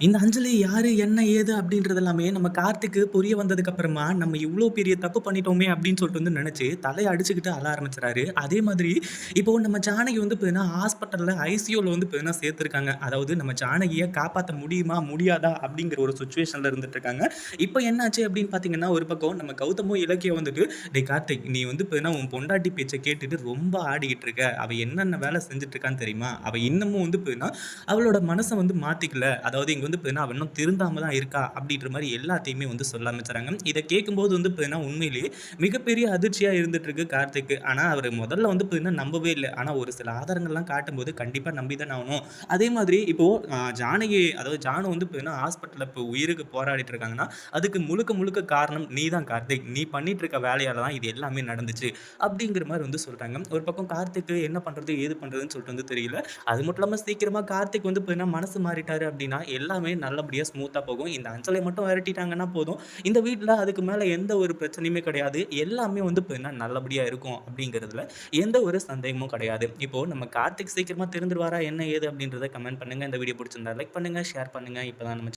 இந்த அஞ்சலி யாரு? என்ன? ஏது? அப்படின்றது எல்லாமே நம்ம கார்த்திக்கு புரிய வந்ததுக்கு அப்புறமா, நம்ம இவ்வளோ பெரிய தப்பு பண்ணிட்டோமே அப்படின்னு சொல்லிட்டு வந்து நினச்சி தலையை அடிச்சுக்கிட்டு அழ ஆரம்பிச்சுறாரு. அதே மாதிரி இப்போ நம்ம ஜானகி வந்து பார்த்தீங்கன்னா, ஹாஸ்பிட்டலில் ஐசியூவில் வந்து பார்த்தீங்கன்னா சேர்த்துருக்காங்க. அதாவது நம்ம ஜானகியை காப்பாற்ற முடியுமா? முடியாதா? அப்படிங்கிற ஒரு சுச்சுவேஷனில் இருந்துட்டு இருக்காங்க. இப்போ என்னாச்சு அப்படின்னு பார்த்தீங்கன்னா, ஒரு பக்கம் நம்ம கௌதமும், இலக்கியம் வந்துட்டு, டே கார்த்திக், நீ வந்து பார்த்தீங்கன்னா உன் பொண்டாட்டி பேச்சை கேட்டுட்டு ரொம்ப ஆடிக்கிட்டு இருக்க. அவள் என்னென்ன வேலை செஞ்சுட்டு இருக்கான்னு தெரியுமா? அவள் இன்னமும் வந்து பார்த்தீங்கன்னா, அவளோட மனசை வந்து மாற்றிக்கல அதாவது இங்கே வந்து பார்த்தீங்கன்னா, இன்னும் திருந்தாமல் தான் இருக்கா." அப்படின்ற மாதிரி எல்லாத்தையுமே வந்து சொல்ல ஆரம்பிச்சுறாங்க. இதை கேட்கும்போது வந்து பார்த்தீங்கன்னா, உண்மையிலேயே மிகப்பெரிய அதிர்ச்சியாக இருந்துட்டு இருக்கு ஆனால் அவர் முதல்ல வந்து பார்த்தீங்கன்னா நம்பவே இல்லை ஆனால் ஒரு சில ஆதாரங்கள்லாம் காட்டும்போது கண்டிப்பாக நம்பி தான் ஆகணும். அதே மாதிரி இப்போ ஜானகி அதாவது ஜானு வந்து பார்த்தீங்கன்னா, ஹாஸ்பிட்டலில் இப்போ உயிருக்கு போராடிட்டு இருக்காங்கன்னா, அதுக்கு முழுக்க முழுக்க காரணம் நீ தான் கார்த்திக். நீ பண்ணிட்டு இருக்க வேலையால தான் இது எல்லாமே நடந்துச்சு. அப்படிங்கிற மாதிரி வந்து சொல்றாங்க. ஒரு பக்கம் கார்த்திக்கு என்ன பண்றது? ஏது பண்றதுன்னு சொல்லிட்டு வந்து தெரியல. அது மட்டும் இல்லாமல் சீக்கிரமாக கார்த்திக் வந்து பார்த்தீங்கன்னா, மனசு மாறிட்டாரு அப்படின்னா, எல்லாமே நல்லபடியாக ஸ்மூத்தாக போகும். இந்த அஞ்சலை மட்டும் விரட்டிட்டாங்கன்னா போதும். இந்த வீட்டில் அதுக்கு மேலே எந்த ஒரு பிரச்சனையுமே கிடையாது. எல்லாமே வந்து பார்த்தீங்கன்னா, நல்லபடியாக இருக்கும் அப்படிங்கிறதுல எந்த ஒரு சந்தேகமும் கிடையாது. இப்போ நம்ம கார்த்திக் சீக்கிரமாக திருந்துருவாரா? என்ன? ஏது? அப்படின்றத கமெண்ட் பண்ணுங்க. இந்த வீடியோ பிடிச்சிருந்தா லைக் பண்ணுங்க, ஷேர் பண்ணுங்க. இப்போ தான் நம்ம